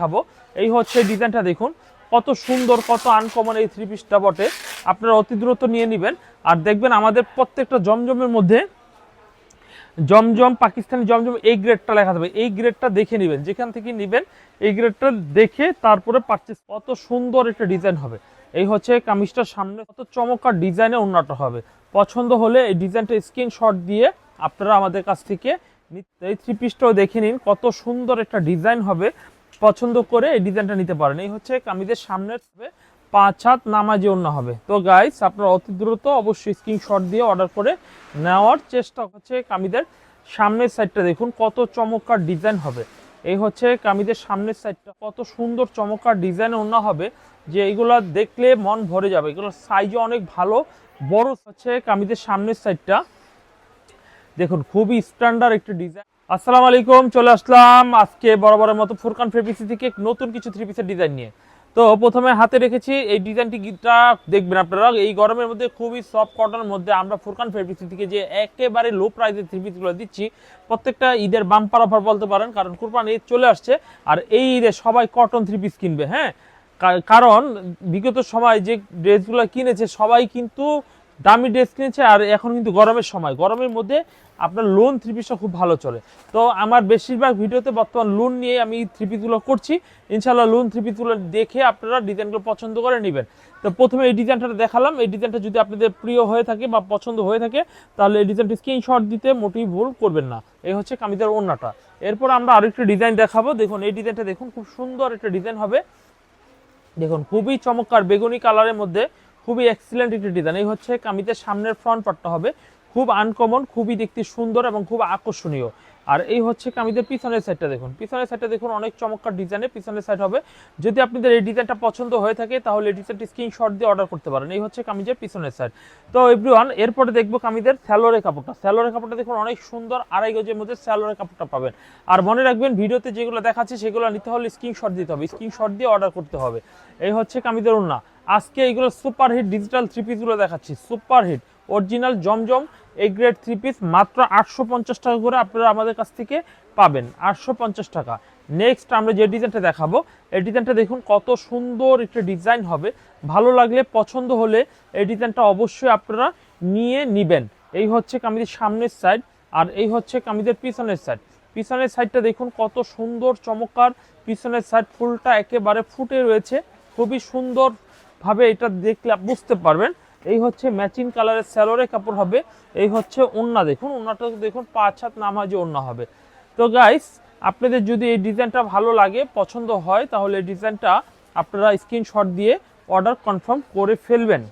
দেখাবো। এই হচ্ছে ডিজাইনটা দেখুন। কত সুন্দর, কত আনকমন এই থ্রি পিসটা বটে। আপনারা অতি দ্রুত নিয়ে নেবেন। আর দেখবেন আমাদের প্রত্যেকটা জমজমের মধ্যে জমজম, পাকিস্তানি জমজম, এই গ্রেডটা লেখা থাকবে। এই গ্রেডটা দেখে নেবেন। যেখান থেকে নেবেন, এই গ্রেডটা দেখে তারপরে পারচেস কত সুন্দর একটা ডিজাইন হবে। এই হচ্ছে কামিজটার সামনে কত চমৎকার ডিজাইনে উন্নত হবে। পছন্দ হলে এই ডিজাইনটা স্ক্রিনশট দিয়ে আপনারা আমাদের কাছ থেকে এই থ্রি পিসটাও দেখে নিন কত সুন্দর একটা ডিজাইন হবে। পছন্দ করে এই ডিজাইনটা নিতে পারেন। এই হচ্ছে কামিজের সামনের পাঁচ হাত নামাজি অন্য হবে। তো গাইস আপনারা অতি দ্রুত অবশ্যই স্ক্রিনশট দিয়ে অর্ডার করে নেওয়ার চেষ্টা হচ্ছে কামিদের সামনের সাইডটা দেখুন কত চমৎকার ডিজাইন হবে। এই হচ্ছে কামিদের সামনের সাইডটা কত সুন্দর চমৎকার ডিজাইন অন্য হবে যে এইগুলা দেখলে মন ভরে যাবে। এগুলোর সাইজও অনেক ভালো। বড় হচ্ছে কামিদের সামনের সাইডটা দেখুন, খুবই স্ট্যান্ডার্ড একটি ডিজাইন আসসালামু আলাইকুম, চলে আসলাম আজকে বরাবরের মতো ফুরকান ফেব্রিক্সি থেকে নতুন কিছু থ্রি পিসের ডিজাইন নিয়ে। তো প্রথমে হাতে রেখেছি এই ডিজাইনটি গিটা দেখবেন আপনারা, এই গরমের মধ্যে খুবই সফট কটনের মধ্যে আমরা ফুরকান ফেব্রিক্সি থেকে যে একেবারে লো প্রাইসের থ্রি পিসগুলো দিচ্ছি, প্রত্যেকটা ঈদের বাম্পার অফার বলতে পারেন, কারণ কুরবান ঈদ চলে আসছে, আর এই ঈদে সবাই কটন থ্রি পিস কিনবে হ্যাঁ? কারণ বিগত সময় যে ড্রেসগুলো কিনেছে, সবাই কিন্তু দামি ড্রেস কিনেছে, আর এখন কিন্তু গরমের সময়। গরমের মধ্যে আপনার লোন থ্রি খুব ভালো চলে। তো আমার বেশিরভাগ ভিডিওতে বর্তমান লোন নিয়ে আমি থ্রি পিসগুলো করছি। ইনশাল্লাহ লোন থ্রি পিসগুলো দেখে আপনারা ডিজাইনগুলো পছন্দ করে নেবেন। তো প্রথমে এই ডিজাইনটা দেখালাম। এই ডিজাইনটা যদি আপনাদের প্রিয় হয়ে থাকে বা পছন্দ হয়ে থাকে, তাহলে এই ডিজাইনটি স্ক্রিনশট দিতে মোটেই ভুল করবেন না। এই হচ্ছে কামিজের ওড়নাটা। এরপর আমরা আরেকটি ডিজাইন দেখাবো। দেখুন, এই ডিজাইনটা দেখুন, খুব সুন্দর একটা ডিজাইন হবে। দেখুন, খুবই চমৎকার বেগুনি কালারের মধ্যে খুবই এক্সিলেন্ট একটি ডিজাইন এই হচ্ছে কামিজের সামনের ফ্রন্ট পার্টটা হবে। খুব আনকমন খুবই দেখতে সুন্দর এবং খুব আকর্ষণীয়। আর এই হচ্ছে কামিজের পিছনের সাইডটা দেখুন। পিছনের সাইডটা দেখুন, অনেক চমৎকার ডিজাইনের পিছনের সাইড হবে। যদি আপনাদের এই ডিজাইনটা পছন্দ হয়ে থাকে, তাহলে এই ডিজাইনটি স্ক্রিনশট দিয়ে অর্ডার করতে পারেন। এই হচ্ছে কামিজের পিছনের সাইড তো এভরিওয়ান এরপরে দেখব কামিজের স্যালোরের কাপড়টা। স্যালোরের কাপড়টা দেখুন, অনেক সুন্দর, আড়াই গজের মধ্যে স্যালোরের কাপড়টা পাবেন। আর মনে রাখবেন, ভিডিওতে যেগুলো দেখাচ্ছে, সেগুলো নিতে হলে স্ক্রিনশট দিতে হবে। স্ক্রিনশট দিয়ে অর্ডার করতে হবে। এই হচ্ছে কামিজের ওন্না আজকে এইগুলো সুপার হিট ডিজিটাল থ্রি পিসগুলো দেখাচ্ছি। Super hit original Zamzam. এই গ্রেড থ্রি পিস মাত্র আটশো পঞ্চাশ টাকা করে আপনারা আমাদের কাছ থেকে পাবেন, আটশো পঞ্চাশ টাকা। নেক্সট আমরা যে ডিজাইনটা দেখাবো, এই ডিজাইনটা দেখুন কত সুন্দর একটা ডিজাইন হবে। ভালো লাগলে, পছন্দ হলে এই ডিজাইনটা অবশ্যই আপনারা নিয়ে নিবেন। এই হচ্ছে কামিজের সামনের সাইড আর এই হচ্ছে কামিজের পিছনের সাইড পিছনের সাইডটা দেখুন কত সুন্দর, চমৎকার। পিছনের সাইড ফুলটা একেবারে ফুটে রয়েছে। খুবই সুন্দরভাবে এটা দেখলে বুঝতে পারবেন। এই হচ্ছে ম্যাচিং কালারের স্যালোরে কাপড় হবে। এই হচ্ছে ওন্না, দেখুন, ওন্নাটা দেখুন, পাঁচ হাত নামাজি ওন্না হবে। তো গাইস আপনাদের যদি এই ডিজাইনটা ভালো লাগে, পছন্দ হয়, তাহলে এই ডিজাইনটা আপনারা স্ক্রিনশট দিয়ে অর্ডার কনফার্ম করে ফেলবেন।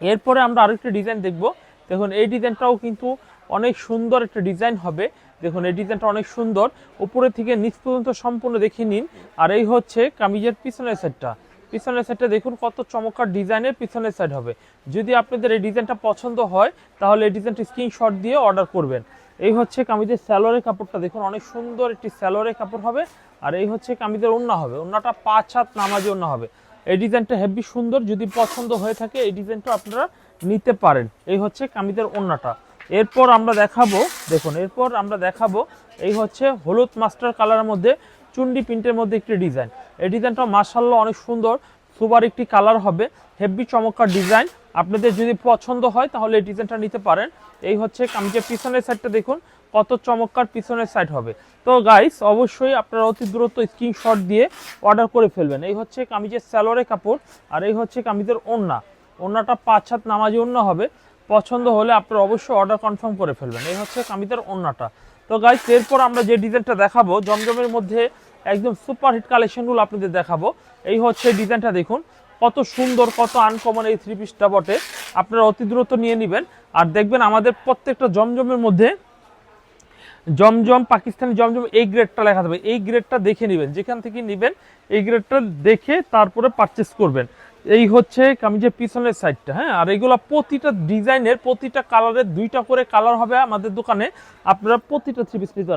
এরপরে আমরা আরেকটা ডিজাইন দেখব। দেখুন, এই ডিজাইনটাও কিন্তু অনেক সুন্দর একটা ডিজাইন হবে। দেখুন, এই ডিজাইনটা অনেক সুন্দর। উপরে থেকে নিচ পর্যন্ত সম্পূর্ণ দেখে নিন। আর এই হচ্ছে কামিজের পিছনের সাইডটা পিছনের সাইডটা দেখুন কত চমৎকার ডিজাইনের পিছনের সাইড হবে। যদি আপনাদের এই ডিজাইনটা পছন্দ হয়, তাহলে এই ডিজাইনটা স্ক্রিনশট দিয়ে অর্ডার করবেন। এই হচ্ছে কামিজের স্যালোয়ারের কাপড়টা। দেখুন, অনেক সুন্দর একটি স্যালোয়ারের কাপড় হবে। আর এই হচ্ছে কামিজের ওন্না হবে। ওন্নাটা পাঁচ হাত নামাজি ওন্না হবে। এই ডিজাইনটা হেভি সুন্দর। যদি পছন্দ হয়ে থাকে, এই ডিজাইনটা আপনারা নিতে পারেন। এই হচ্ছে কামিজের ওন্নাটা এরপর আমরা দেখাবো, দেখুন, এরপর আমরা দেখাবো, এই হচ্ছে হলুদ মাস্টার কালারের মধ্যে চুন্ডি প্রিন্টের মধ্যে একটি ডিজাইন। এই ডিজাইনটা মার্শাল্লাহ অনেক সুন্দর, সুপার একটি কালার হবে, হেভি চমৎকার ডিজাইন। আপনাদের যদি পছন্দ হয় তাহলে এই ডিজাইনটা নিতে পারেন। এই হচ্ছে কামিজের পিছনের সাইডটা দেখুন, কত চমৎকার পিছনের সাইড হবে। তো গাইস অবশ্যই আপনারা অতি দূরত্ব স্ক্রিনশট দিয়ে অর্ডার করে ফেলবেন। এই হচ্ছে কামিজের স্যালোরে কাপড় আর এই হচ্ছে কামিজের ওন্না ওন্নাটা পাঁচ হাত নামাজি ওন্না হবে। পছন্দ হলে আপনারা অবশ্যই অর্ডার কনফার্ম করে ফেলবেন। এই হচ্ছে কামিজের ওন্নাটা তো গাইস এরপর আমরা যে ডিজাইনটা দেখাবো, জমজমের মধ্যে একদম সুপার হিট কালেকশনগুলো আপনাদের দেখাবো। এই হচ্ছে ডিজাইনটা দেখুন, কত সুন্দর, কত আনকমন এই থ্রি পিসটা বটে। আপনারা অতি দ্রুত নিয়ে নেবেন। আর দেখবেন আমাদের প্রত্যেকটা জমজমের মধ্যে জমজম, পাকিস্তানি জমজম, এই গ্রেডটা লেখা থাকবে। এই গ্রেডটা দেখে নেবেন। যেখান থেকে নেবেন, এই গ্রেডটা দেখে তারপরে পারচেস করবেন। এই হচ্ছে কামিজের পিছনের সাইডটা হ্যাঁ? আর এইগুলো প্রতিটা ডিজাইনের, প্রতিটা কালারের দুইটা করে কালার হবে আমাদের দোকানে। আপনারা প্রতিটা থ্রি পিস নিতে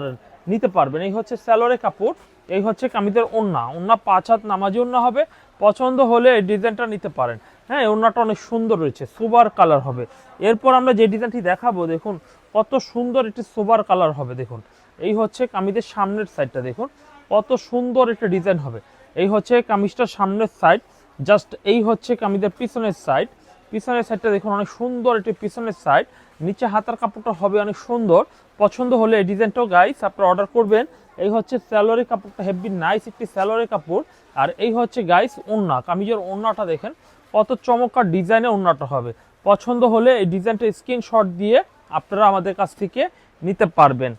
নিতে পারবেন। এই হচ্ছে স্যালোরে কাপড়, এই হচ্ছে কামিজের ওন্না। ওন্না পাঁচ হাত নামাজি ওন্না হবে, পছন্দ হলে এই ডিজাইনটা নিতে পারেন। হ্যাঁ ওন্নাটা অনেক সুন্দর রয়েছে সুবার কালার হবে। এরপর আমরা যে ডিজাইনটি দেখাবো, দেখুন, কত সুন্দর একটি সুবার কালার হবে, দেখুন। এই হচ্ছে কামিজের সামনের সাইডটা দেখুন, কত সুন্দর একটা ডিজাইন হবে। এই হচ্ছে কামিজটার সামনের সাইড জাস্ট এই হচ্ছে কামিজের পিছনের সাইড পিছনের সাইডটা দেখুন, অনেক সুন্দর একটি পিছনের সাইড নিচে হাতার কাপড়টা হবে অনেক সুন্দর। পছন্দ হলে এই ডিজাইনটাও গাইস আপনারা অর্ডার করবেন। এই হচ্ছে স্যালোরি কাপড়টা হেভি নাইস একটি স্যালোরি কাপড়। আর এই হচ্ছে গাইস ওন্না কামিজের ওন্নাটা দেখেন। কত চমৎকার ডিজাইনের ওন্নাটা হবে। পছন্দ হলে এই ডিজাইনটা স্ক্রিনশট দিয়ে আপনারা আমাদের কাছ থেকে নিতে পারবেন।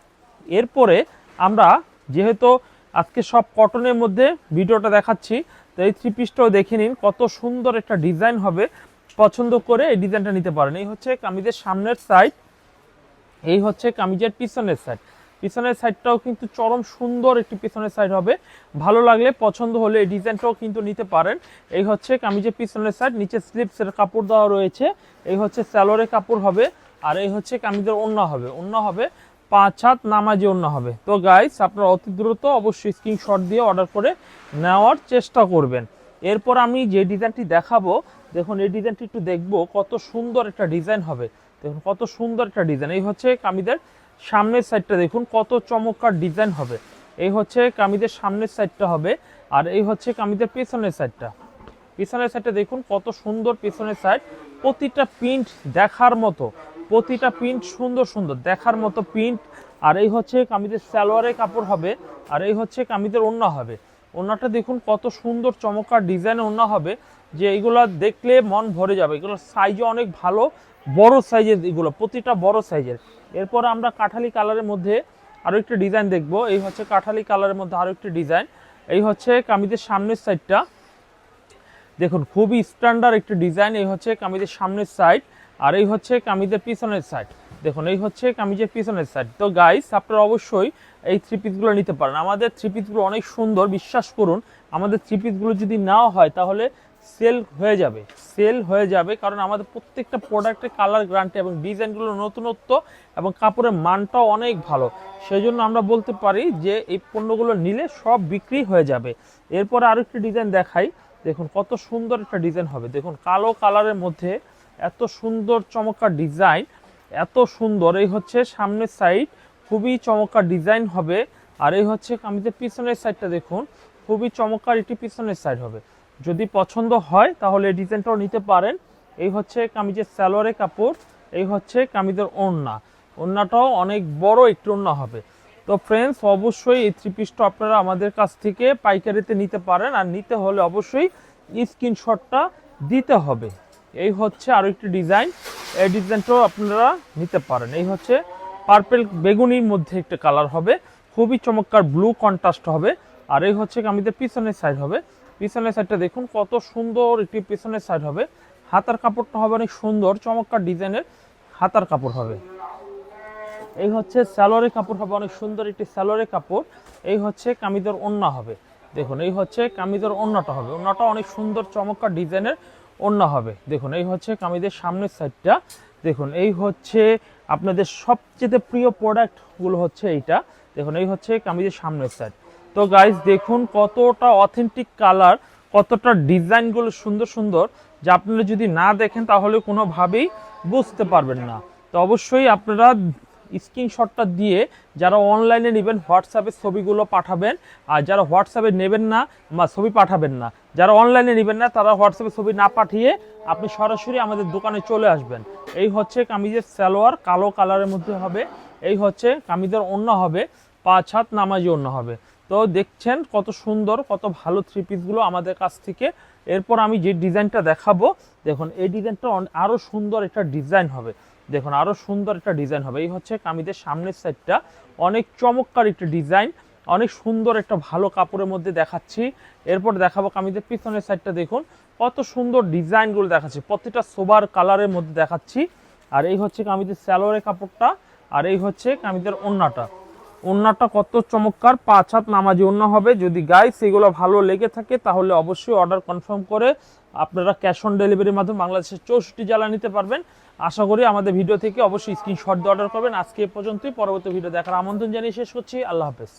এরপরে আমরা যেহেতু আজকে সব কটনের মধ্যে ভিডিওটা দেখাচ্ছি। তো এই থ্রি পিসটাও দেখে নিন, কত সুন্দর একটা ডিজাইন হবে। পছন্দ করে এই ডিজাইনটা নিতে পারেন। এই হচ্ছে কামিজের সামনের সাইড এই হচ্ছে কামিজের পিছনের সাইড পিছনের সাইডটাও কিন্তু চরম সুন্দর একটি পিছনের সাইড হবে। ভালো লাগলে পছন্দ হলে এই ডিজাইনটাও কিন্তু নিতে পারেন। এই হচ্ছে কামিজের পিছনের সাইড নিচে স্লিপসের কাপড় দেওয়া রয়েছে। এই হচ্ছে স্যালোরের কাপড় হবে, আর এই হচ্ছে কামিজের ওন্না হবে। ওন্না হবে পাঁচ হাত নামাজি ওন্না হবে। তো গাইস আপনারা অতি দ্রুত অবশ্যই স্ক্রিনশট দিয়ে অর্ডার করে নেওয়ার চেষ্টা করবেন। এরপর আমি যে ডিজাইনটি দেখাবো, দেখুন এই ডিজাইনটি একটু দেখব, কত সুন্দর একটা ডিজাইন হবে। দেখুন কত সুন্দর একটা ডিজাইন এই হচ্ছে কামিদের সামনের সাইডটা দেখুন কত চমৎকার ডিজাইন হবে। এই হচ্ছে কামিদের সামনের সাইডটা হবে, আর এই হচ্ছে কামিদের পেছনের সাইডটা পিছনের সাইডটা দেখুন কত সুন্দর পিছনের সাইড প্রতিটা প্রিন্ট দেখার মতো। প্রতিটা প্রিন্ট সুন্দর সুন্দর, দেখার মতো প্রিন্ট আর এই হচ্ছে কামিদের সালোয়ারের কাপড় হবে, আর এই হচ্ছে কামিদের ওন্না হবে। ওন্নাটা দেখুন কত সুন্দর চমৎকার ডিজাইনের ওন্না হবে, যে এইগুলো দেখলে মন ভরে যাবে। এগুলো সাইজও অনেক ভালো, বড় সাইজের এগুলো, প্রতিটা বড় সাইজের এরপর আমরা কাঠালি কালারের মধ্যে আরও একটা ডিজাইন দেখব। এই হচ্ছে কাঠালি কালারের মধ্যে আরও একটি ডিজাইন এই হচ্ছে কামিজের সামনের সাইডটা দেখুন, খুবই স্ট্যান্ডার্ড একটি ডিজাইন এই হচ্ছে কামিজের সামনের সাইড আর এই হচ্ছে কামিজের পিছনের সাইড দেখুন, এই হচ্ছে কামিজের পিছনের সাইড তো গাইস আপনারা অবশ্যই এই থ্রি পিসগুলো নিতে পারেন। আমাদের থ্রি পিসগুলো অনেক সুন্দর, বিশ্বাস করুন, আমাদের থ্রি পিসগুলো যদি নাও হয়, তাহলে সেল হয়ে যাবে। সেল হয়ে যাবে, কারণ আমাদের প্রত্যেকটা প্রোডাক্টের কালার গ্রান্টি এবং ডিজাইনগুলো নতুনত্ব এবং কাপড়ের মানটাও অনেক ভালো। সেই জন্য আমরা বলতে পারি যে, এই পণ্যগুলো নিলে সব বিক্রি হয়ে যাবে। এরপর আরও একটি ডিজাইন দেখাই। দেখুন, কত সুন্দর একটা ডিজাইন হবে। দেখুন, কালো কালারের মধ্যে এত সুন্দর চমৎকার ডিজাইন, এত সুন্দর। এই হচ্ছে সামনের সাইড খুবই চমৎকার ডিজাইন হবে। আর এই হচ্ছে কামিজের পিছনের সাইডটা দেখুন, খুবই চমৎকার একটি পিছনের সাইড হবে। যদি পছন্দ হয় তাহলে এই ডিজাইনটাও নিতে পারেন। এই হচ্ছে কামিজের স্যালোয়ারের কাপড়, এই হচ্ছে কামিজের ওড়না। ওড়নাটাও অনেক বড় একটি ওড়না হবে। তো ফ্রেন্ডস অবশ্যই এই থ্রি পিসটা আপনারা আমাদের কাছ থেকে পাইকারিতে নিতে পারেন। আর নিতে হলে অবশ্যই স্ক্রিনশটটা দিতে হবে। এই হচ্ছে আরও একটি ডিজাইন। এই ডিজাইনটাও আপনারা নিতে পারেন। এই হচ্ছে পার্পেল বেগুনির মধ্যে একটা কালার হবে। খুবই চমৎকার ব্লু কন্ট্রাস্ট হবে। আর এই হচ্ছে আমাদের পিছনের সাইড হবে। পিছনের সাইডটা দেখুন, কত সুন্দর একটি পিছনের সাইড হবে। হাতার কাপড়টা হবে অনেক সুন্দর, চমৎকার ডিজাইনের হাতার কাপড় হবে। এই হচ্ছে স্যালোয়ারের কাপড় হবে, অনেক সুন্দর একটি স্যালোয়ারের কাপড়। এই হচ্ছে কামিজের ওন্না হবে। দেখুন, এই হচ্ছে কামিজের ওন্নাটা হবে। ওন্নাটা অনেক সুন্দর, চমৎকার ডিজাইনের। ওন্না হবে। দেখুন, এই হচ্ছে কামিজের সামনের সাইডটা দেখুন, এই হচ্ছে আপনাদের সবচেয়ে প্রিয় প্রোডাক্টগুলো হচ্ছে এইটা। দেখুন, এই হচ্ছে কামিজের সামনের সাইড তো গাইজ দেখুন কতটা অথেন্টিক কালার কতটা ডিজাইনগুলো সুন্দর সুন্দর, যা আপনারা যদি না দেখেন, তাহলে কোনোভাবেই বুঝতে পারবেন না। তো অবশ্যই আপনারা স্ক্রিনশটটা দিয়ে যারা অনলাইনে নেবেন, হোয়াটসঅ্যাপে ছবিগুলো পাঠাবেন। আর যারা হোয়াটসঅ্যাপে নেবেন না বা ছবি পাঠাবেন না, যারা অনলাইনে নেবেন না, তারা হোয়াটসঅ্যাপে ছবি না পাঠিয়ে আপনি সরাসরি আমাদের দোকানে চলে আসবেন। এই হচ্ছে কামিজের সালোয়ার, কালো কালারের মধ্যে হবে। এই হচ্ছে কামিজের অন্য হবে, পাঁচ হাত নামাজি অন্য হবে। তো দেখছেন কত সুন্দর, কত ভালো থ্রি পিসগুলো আমাদের কাছ থেকে এরপর আমি যে ডিজাইনটা দেখাবো, দেখুন, এই ডিজাইনটা আরও সুন্দর একটা ডিজাইন হবে। দেখুন আরও সুন্দর একটা ডিজাইন হবে। এই হচ্ছে কামিজের সামনের সাইডটা। অনেক চমৎকার একটা ডিজাইন, অনেক সুন্দর একটা ভালো কাপড়ের মধ্যে দেখাচ্ছি। এরপর দেখাবো কামিজের পিছনের সাইডটা, দেখুন, কত সুন্দর ডিজাইনগুলো দেখাচ্ছি। প্রত্যেকটা সোবার কালারের মধ্যে দেখাচ্ছি। আর এই হচ্ছে কামিজের স্যালোয়ারের কাপড়টা, আর এই হচ্ছে কামিজের ওন্নাটা। ওন্নাটা কত চমৎকার, পাঁচ হাত নামাজি ওন্না হবে। যদি গাই সেগুলো ভালো লেগে থাকে, তাহলে অবশ্যই অর্ডার কনফার্ম করে আপনারা ক্যাশ অন ডেলিভারির মাধ্যমে বাংলাদেশের চৌষট্টি জ্বালা নিতে পারবেন। আশা করি আমাদের ভিডিও থেকে অবশ্যই স্ক্রিনশট দিয়ে অর্ডার করবেন। আজকে এ পর্যন্তই, পরবর্তী ভিডিও দেখার আমন্ত্রণ জানিয়ে শেষ করছি। আল্লাহ হাফেজ।